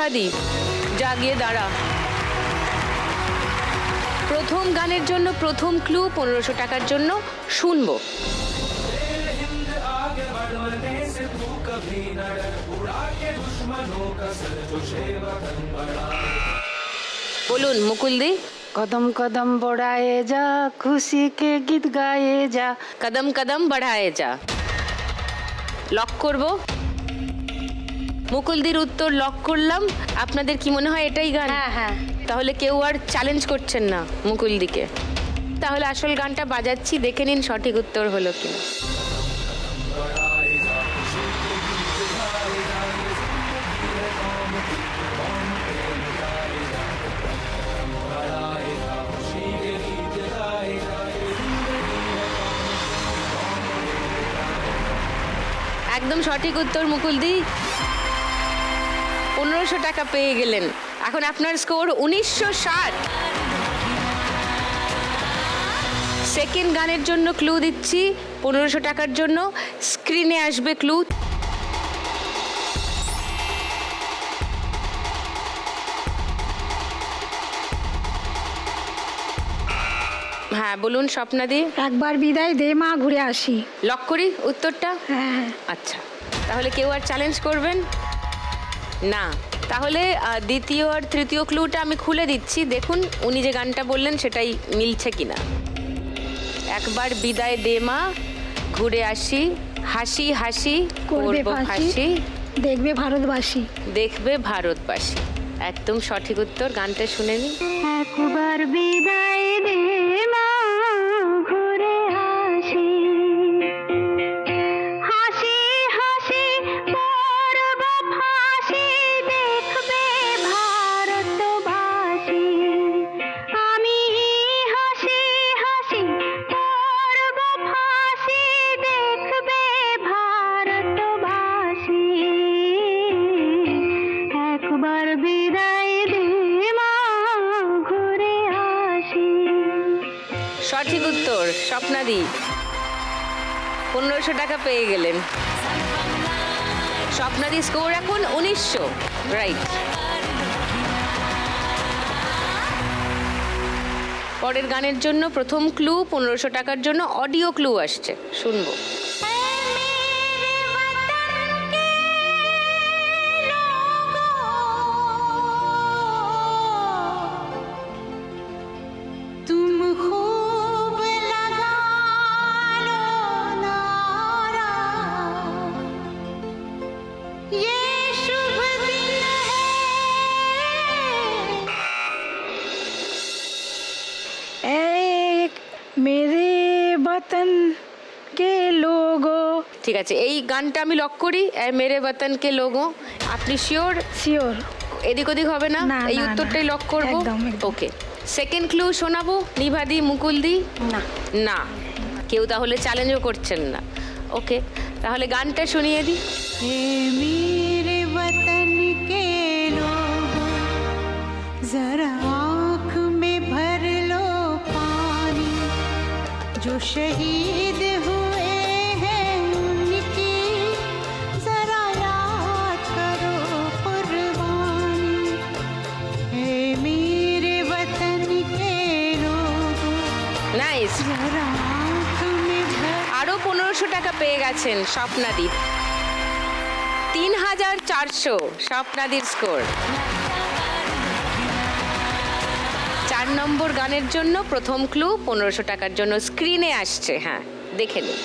শিবাদীপ জাগিয়ে দাঁড়া। প্রথম গানের জন্য প্রথম ক্লু পনেরোশো টাকার জন্য শুনব। বলুন মুকুলদি কদম কদম বড়ায়ে যা খুশি কে গীত গায়ে যা। কদম কদম বড়ায়ে যা। লক করব। মুকুলদির উত্তর লক করলাম। আপনাদের কি মনে হয় এটাই গান? হ্যাঁ হ্যাঁ। তাহলে কেউ আর চ্যালেঞ্জ করছেন না মুকুলদিকে। তাহলে আসল গানটা বাজাচ্ছি দেখে নিন সঠিক উত্তর হলো কিনা। একদম সঠিক উত্তর মুকুলদি। পনেরোশো টাকা পেয়ে গেলেন। এখন আপনার স্কোর উনিশশো ষাট। সেকেন্ড গানের জন্য ক্লু দিচ্ছি পনেরোশো টাকার জন্য। স্ক্রিনে আসবে ক্লু। হ্যাঁ বলুন স্বপ্নাদি একবার বিদায় দে মা ঘুরে আসি। লক করি উত্তরটা? হ্যাঁ। হ্যাঁ আচ্ছা তাহলে কেউ আর চ্যালেঞ্জ করবেন? না। তাহলে দ্বিতীয় আর তৃতীয় ক্লুটা আমি খুলে দিচ্ছি। দেখুন উনি যে গানটা বললেন সেটাই মিলছে কিনা। একবার বিদায় দে মা ঘুরে আসি। হাসি হাসি করবে হাসি দেখবে ভারতবাসী। দেখবে ভারতবাসী। একদম সঠিক উত্তর গানটা শুনে নিন। একবার বিদায় দে সঠিক উত্তর, স্বপ্নাদি। পনেরোশো টাকা পেয়ে গেলেন। স্বপ্নাদি স্কোর এখন উনিশশো। রাইট পরের গানের জন্য প্রথম ক্লু, পনেরোশো টাকার জন্য অডিও ক্লু আসছে। শুনব। ঠিক আছে এই গানটা আমি লক করি এ মেরে বতনকে লোগো আপনি শিওর শিওর এদিক ওদিক হবে না না, এই না, উত্তরটাই না। লক করবো একদম, একদম। ওকে সেকেন্ড ক্লু শোনাবো নিভাদি মুকুলদি না না কেউ তাহলে চ্যালেঞ্জও করছেন না ওকে তাহলে গানটা শুনিয়ে দিই हे मेरे वतन के लोगों जरा आँख में भर लो पानी जो शहीद টাকা পেয়ে গেছেন স্বপ্নাদি তিন হাজার চারশো স্বপ্নাদির স্কোর। চার নম্বর গানের জন্য প্রথম ক্লু পনেরোশো টাকার জন্য স্ক্রিনে আসছে হ্যাঁ দেখে নিন।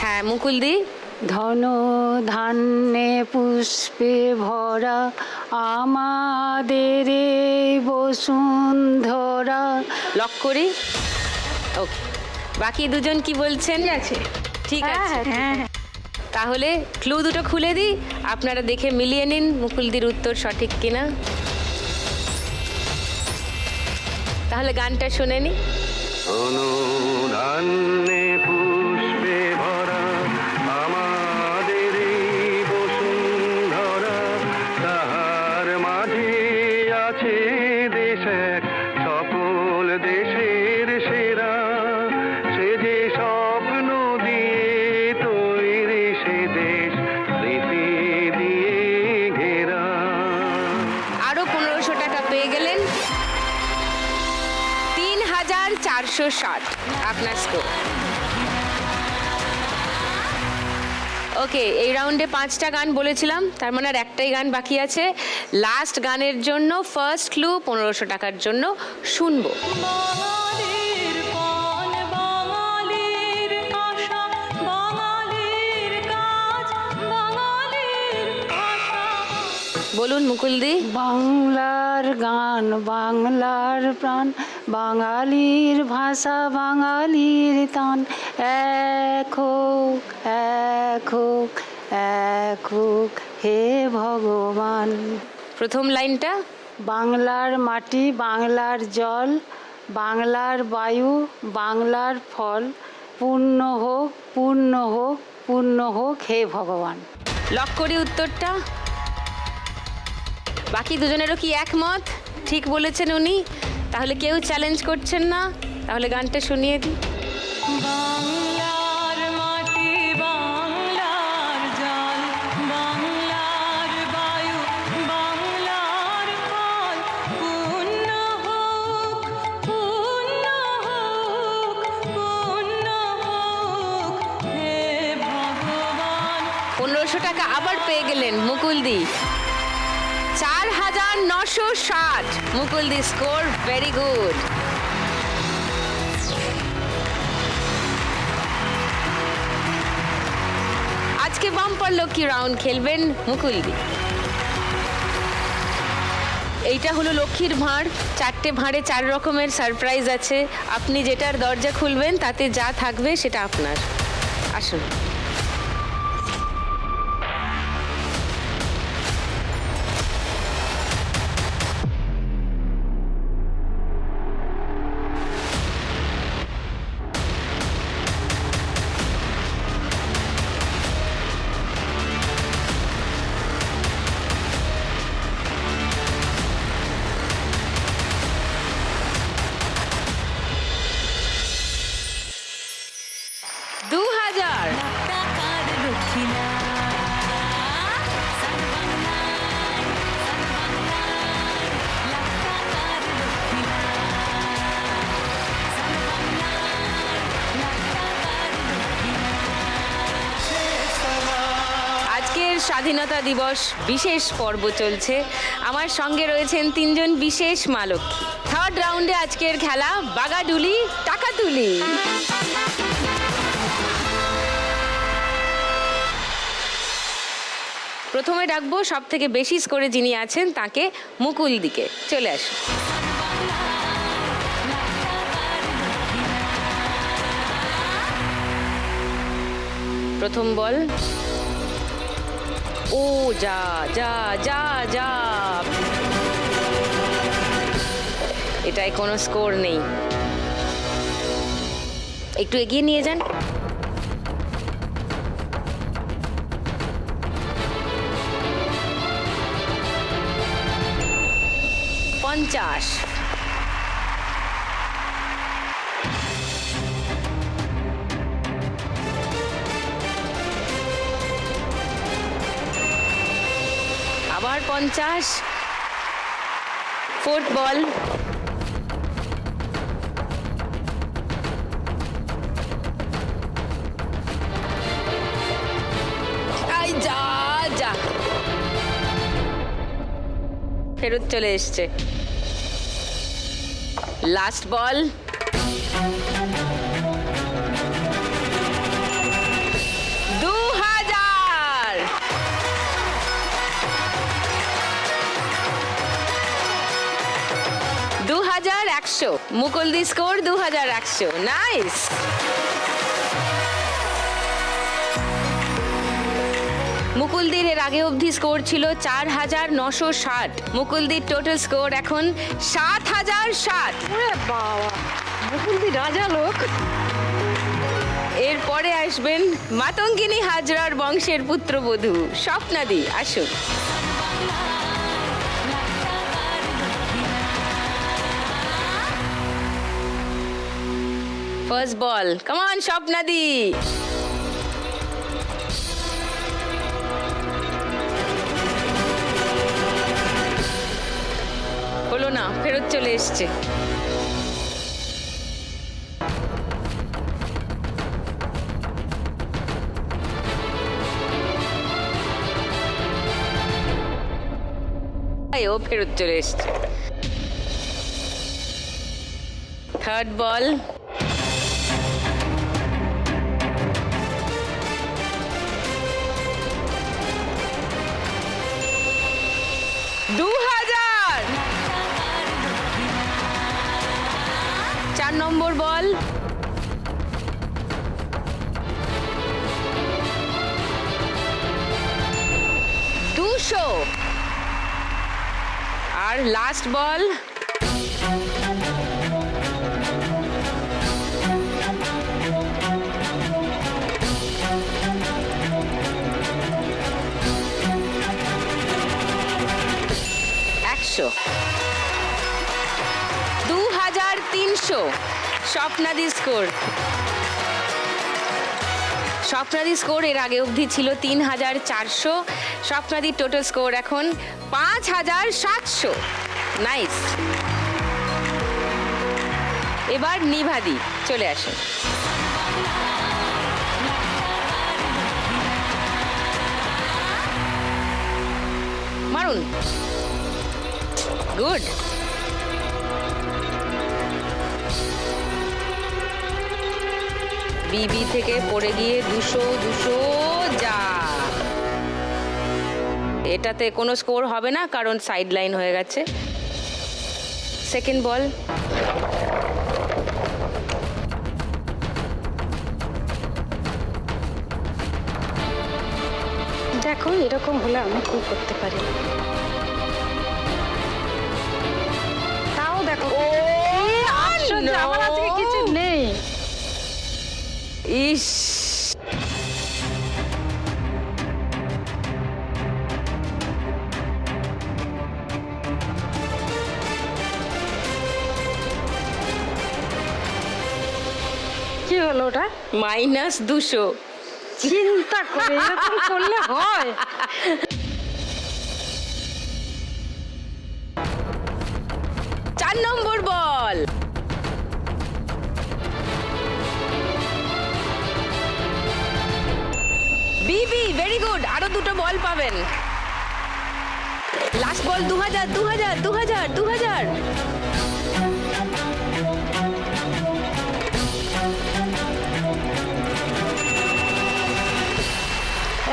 হ্যাঁ মুকুলদি? ধন ধান্যে পুষ্পে ভরা আমাদের বসুন্ধরা। লক করি? ওকে বাকি দুজন কি বলছেন? আছে। ঠিক আছে। হ্যাঁ তাহলে ক্লু দুটো খুলে দিই। আপনারা দেখে মিলিয়ে নিন মুকুলদির উত্তর সঠিক কিনা। তাহলে গানটা শুনে নি। চারশো ষাট। আপনার স্কোর ওকে এই রাউন্ডে পাঁচটা গান বলেছিলাম তার মানে আর একটাই গান বাকি আছে। লাস্ট গানের জন্য ফার্স্ট ক্লু পনেরোশো টাকার জন্য শুনব। বাঙালির পান বাঙালির আশা বাঙালির কাজ বাঙালির আশা বলুন মুকুলদি। বাংলার গান বাংলার প্রাণ বাঙালির ভাষা বাঙালির তান। এক হোক এক হোক এক হোক হে ভগবান। প্রথম লাইনটা? বাংলার মাটি বাংলার জল বাংলার বায়ু বাংলার ফল। পূর্ণ হোক পূর্ণ হোক পূর্ণ হোক হে ভগবান। লক করি উত্তরটা। বাকি দুজনেরও কি একমত? ঠিক বলেছেন উনি। তাহলে কেউ চ্যালেঞ্জ করছেন না? তাহলে গানটা শুনিয়ে দিই। পনেরোশো টাকা আবার পেয়ে গেলেন মুকুলদি চার হাজার নশো ষাট। মুকুলদি স্কোর ভেরি গুড আজকে বাম্পার লক্ষ্মী রাউন্ড খেলবেন? মুকুলদি এইটা হলো লক্ষ্মীর ভাঁড়। চারটে ভাঁড়ে চার রকমের সারপ্রাইজ আছে। আপনি যেটার দরজা খুলবেন, তাতে যা থাকবে সেটা আপনার। আসুন। স্বাধীনতা দিবস বিশেষ পর্ব চলছে। আমার সঙ্গে রয়েছেন তিনজন বিশেষ মা লক্ষ্মী। থার্ড রাউন্ডে আজকের খেলা বাগাডুলি টাকা তুলি প্রথমে ডাকবো সব থেকে বেশি স্কোরে যিনি আছেন তাকে মুকুল দিকে। চলে আসুন। প্রথম বল। ও যা যা যা যা। এটায় কোনো স্কোর নেই। একটু এগিয়ে নিয়ে যান। পঞ্চাশ। পঞ্চাশ। Fourth ball. যা যা। ফেরত চলে এসছে। লাস্ট বল একশো। মুকুলদি স্কোর দু হাজার একশো। নাইস। মুকুলদির এর আগে অবধি স্কোর ছিল চার হাজার নশো ষাট। মুকুলদির টোটাল স্কোর এখন সাত হাজার ষাট মুকুলদি রাজা লোক। এরপরে আসবেন মাতঙ্গিনী হাজরার বংশের পুত্রবধূ স্বপ্নাদি আসুন। ফার্স্ট বল কামান স্বপ্নাদি হলো না, ফেরত চলে এসছে। ও ফেরত চলে এসছে। থার্ড বল বল দুশো। আর লাস্ট বল একশো। দু হাজার তিনশো। স্বপ্নাদি স্কোর। স্বপ্নাদি স্কোর এর আগে অবধি ছিল তিন হাজার চারশো। স্বপ্নাদির টোটাল স্কোর এখন পাঁচ হাজার সাতশো। নাইস। এবার নিভাদি, চলে আসুন মারুন। গুড। বিবি থেকে পড়ে গিয়ে দুশো দুশো যা। এটাতে কোনো স্কোর হবে না কারণ সাইড লাইন হয়ে গেছে। Second ball. দেখো এরকম হলে আমি খুব করতে পারি। তাও দেখো। ইস। কি হলো ওটা? মাইনাস দুশো। চিন্তা করে এরকম করলে হয়। হাজার দু হাজার দু হাজার দু হাজার।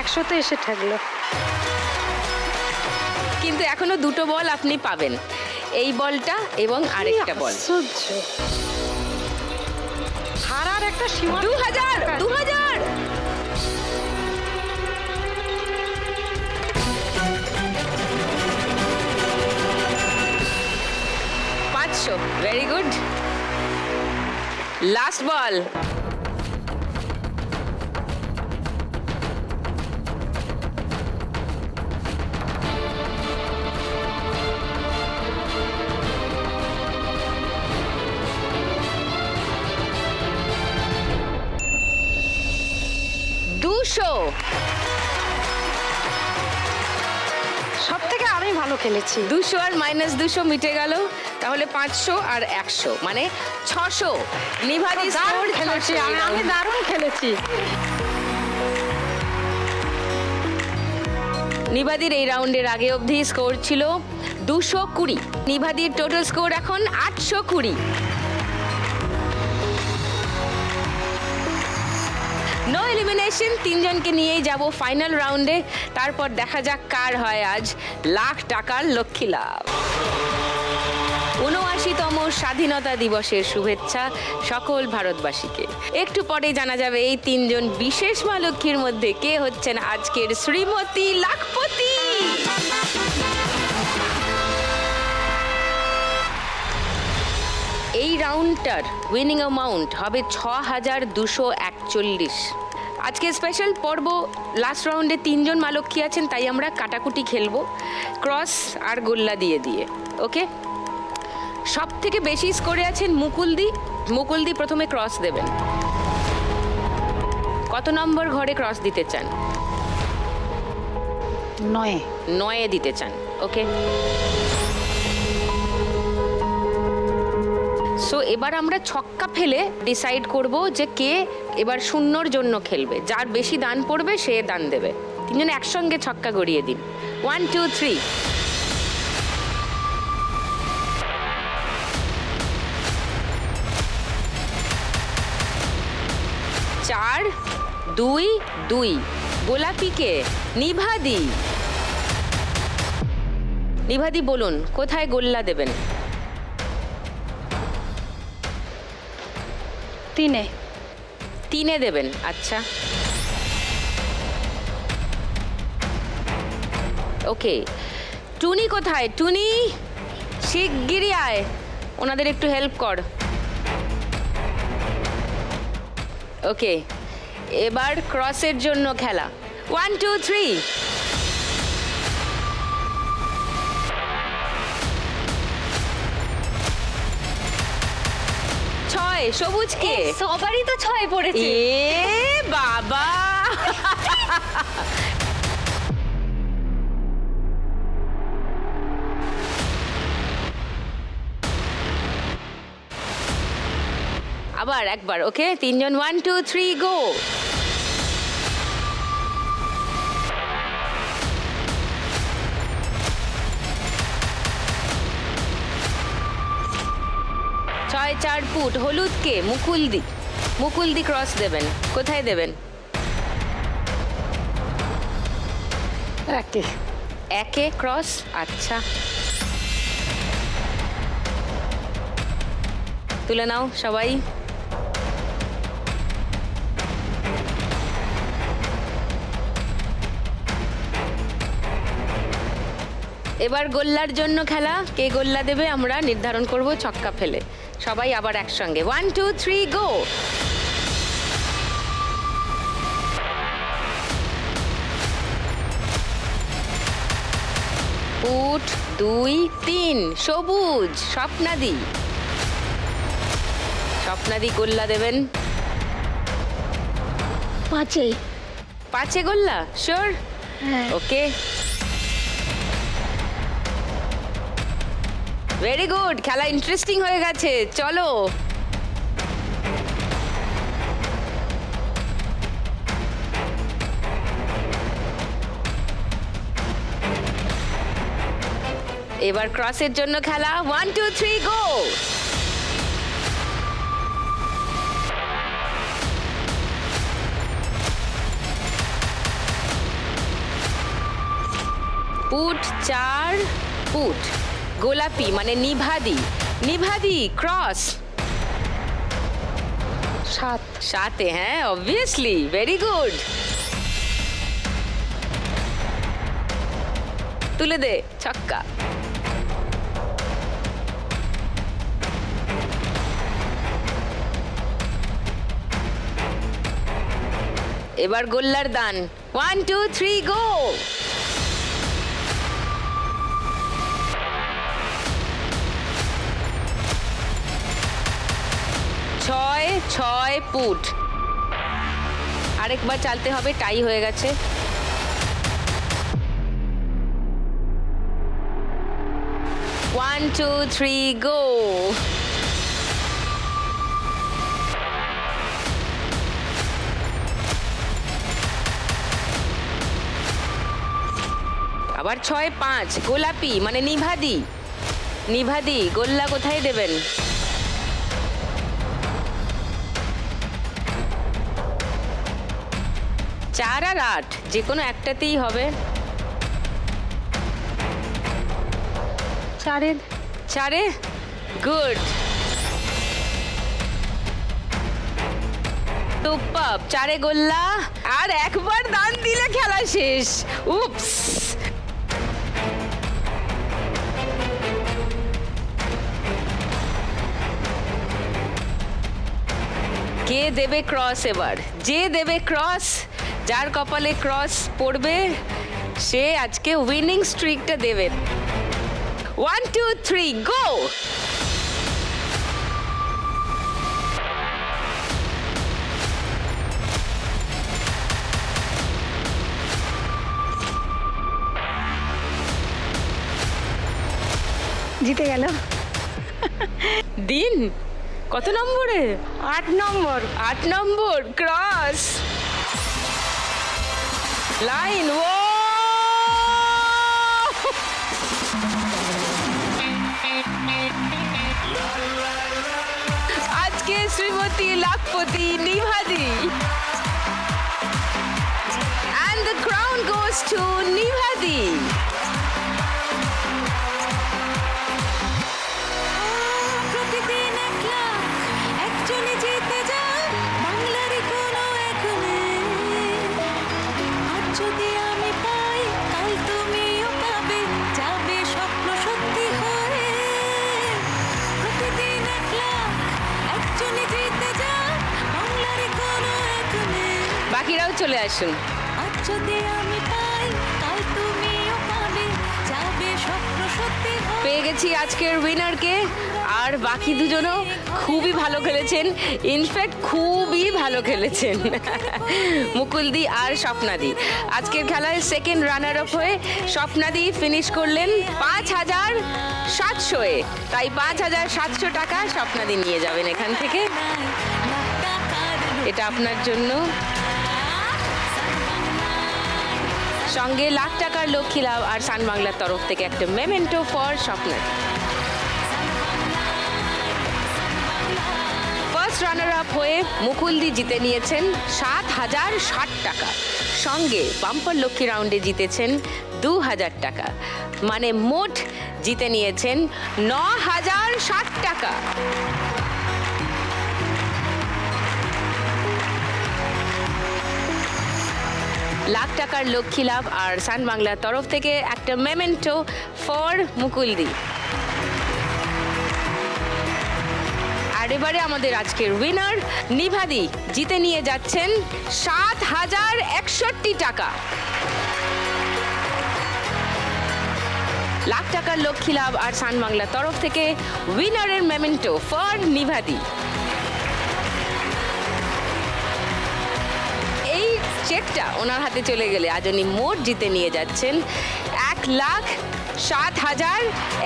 একশো তো এসে থাকল কিন্তু এখনও দুটো বল আপনি পাবেন। এই বলটা এবং আরেকটা বল। হারার একটা সীমা দু হাজার দু হাজার। ভেরি গুড লাস্ট বল আমি ভালো খেলেছি। দুশো আর মাইনাস দুশো মিটে গেল তাহলে পাঁচশো আর একশো মানে ছশো। নিভাদি দারুণ খেলেছি আমি দারুণ খেলেছি। নিভাদির এই রাউন্ডের আগে অবধি স্কোর ছিল দুশো কুড়ি। নিভাদির টোটাল স্কোর এখন আটশো কুড়ি। এলিমিনেশন তিনজনকে নিয়েই যাব ফাইনাল রাউন্ডে তারপর দেখা যাক কার হয় আজ। লাখ টাকার লক্ষ্মী লাভ। উনআশিতম স্বাধীনতা দিবসের শুভেচ্ছা সকল ভারতবাসীকে। একটু পরে জানা যাবে এই তিনজন বিশেষ মা লক্ষ্মীর মধ্যে কে হচ্ছেন আজকের শ্রীমতী লাখপতি। এই রাউন্ডটার উইনিং অ্যামাউন্ট হবে ছ হাজার দুশো একচল্লিশ। আজকে স্পেশাল পর্ব লাস্ট রাউন্ডে তিনজন মা লক্ষ্মী আছেন তাই আমরা কাটাকুটি খেলব ক্রস আর গোল্লা দিয়ে দিয়ে ওকে সব থেকে বেশি স্কোরে আছেন মুকুলদি মুকুলদি প্রথমে ক্রস দেবেন। কত নম্বর ঘরে ক্রস দিতে চান? নয়। নয়ে দিতে চান ওকে সো এবার আমরা ছক্কা ফেলে ডিসাইড করব যে কে এবার শূন্যর জন্য খেলবে। যার বেশি দান পড়বে, সে দান দেবে। তিনজন একসঙ্গে ছক্কা গড়িয়ে দিন। ওয়ান টু থ্রি চার, দুই দুই। গোলাপিকে নিভাদি। নিভাদি বলুন, কোথায় গোল্লা দেবেন? তিনে। তিনে দেবেন আচ্ছা। ওকে, টুনি কোথায়? টুনি, শিগগিরই আয়। ওনাদের একটু হেল্প কর। ওকে, এবার ক্রসের জন্য খেলা। ওয়ান টু থ্রি ছয় সবুজ কে সবারই তো ছয় পড়েছে। এ বাবা। আবার একবার ওকে? তিনজন ওয়ান টু থ্রি গো চার ফুট হলুদ হলুদকে মুকুলদি মুকুলদি ক্রস দেবেন। কোথায় দেবেন? একে। একে ক্রস আচ্ছা। তুলে নাও সবাই। এবার গোল্লার জন্য খেলা। কে গোল্লা দেবে আমরা নির্ধারণ করব ছক্কা ফেলে। সবাই আবার একসঙ্গে। One two three go put দুই তিন সবুজ স্বপ্নাদি। স্বপ্নাদি গোল্লা দেবেন। পাঁচে। পাঁচে গোল্লা? শিওর হ্যাঁ। ওকে ভেরি গুড খেলা ইন্টারেস্টিং হয়ে গেছে। চলো। এবার ক্রসের জন্য খেলা। One two three go put চার পুট গোলাপি মানে নিভাদি। নিভাদি ক্রস সাত। সাথে হ্যাঁ অবভিয়াসলি ভেরি গুড তুলে দে, ছক্কা। এবার গোল্লার দান। ওয়ান টু থ্রি গো ছয় ছয় ফুট আরেকবার চালতে হবে, টাই হয়ে গেছে। ওয়ান টু থ্রি গো আবার ছয়, পাঁচ, গোলাপি মানে নিভাদি। নিভাদি, গোল্লা কোথায় দেবেন? চার আর আট যে কোনো একটাতেই হবে। চারের। চারে? গুড। টুপ্পাপ চারে গোল্লা। আর একবার দান দিলে খেলা শেষ। উপস কে দেবে ক্রস এবার? যে দেবে ক্রস যার কপালে ক্রস পড়বে সে আজকে উইনিং স্ট্রিকটা দেবে। ওয়ান টু থ্রি গো জিতে গেল। দিন কত নম্বরে? আট নম্বর। আট নম্বর ক্রস! Line. আজকে Shrimati lakhpati নিভাদি And the crown goes to Nivadi. চলে আসুন আজ যদি আমি পাই কাল তুমিও পাবে যাবে স্বপ্ন সত্যি পেয়ে গেছি আজকের উইনারকে আর বাকি দুজনও খুবই ভালো খেলেছেন ইনফ্যাক্ট খুবই ভালো খেলেছেন মুকুলদি আর স্বপ্নাদি আজকের খেলায় সেকেন্ড রানার আপ হয়ে স্বপ্নাদি ফিনিশ করলেন পাঁচ হাজার সাতশোয়ে তাই পাঁচ হাজার সাতশো টাকা স্বপ্নাদি নিয়ে যাবেন এখান থেকে এটা আপনার জন্য সঙ্গে লাখ টাকার লক্ষ্মী লাভ আর সান বাংলার তরফ থেকে একটা মেমেন্টো ফর স্বপ্নাদি ফার্স্ট রানার আপ হয়ে মুকুলদি জিতে নিয়েছেন সাত হাজার ষাট টাকা। সঙ্গে বাম্পার লক্ষ্মী রাউন্ডে জিতেছেন দু হাজার টাকা। মানে মোট জিতে নিয়েছেন ন হাজার ষাট টাকা। লাখ টাকার লক্ষ্মী লাভ আর সান বাংলার তরফ থেকে একটা মেমেন্টো ফর মুকুলদি। আর এবারে আমাদের আজকের উইনার নিভাদি, জিতে নিয়ে যাচ্ছেন সাত হাজার একষট্টি টাকা। লাখ টাকার লক্ষ্মী লাভ আর সান বাংলার তরফ থেকে উইনারের মেমেন্টো ফর নিভাদি। চেকটা ওনার হাতে চলে গেলে। আজ উনি মোট জিতে নিয়ে যাচ্ছেন এক লাখ সাত হাজার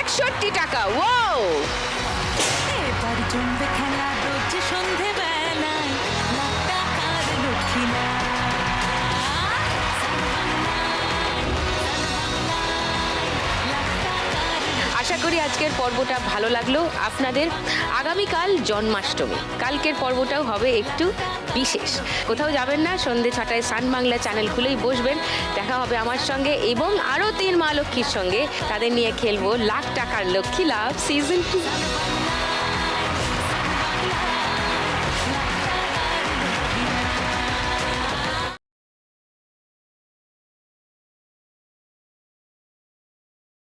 একষট্টি টাকা। ও এবার জমবে খেলা আশা করি আজকের পর্বটা ভালো লাগল। আপনাদের আগামীকাল জন্মাষ্টমী। কালকের পর্বটাও হবে একটু বিশেষ। কোথাও যাবেন না, সন্ধে ছটায় সান বাংলা চ্যানেল খুলেই বসবেন। দেখা হবে আমার সঙ্গে এবং আরও তিন মা লক্ষ্মীর সঙ্গে। তাদের নিয়ে খেলব লাখ টাকার লক্ষ্মী লাভ সিজন টু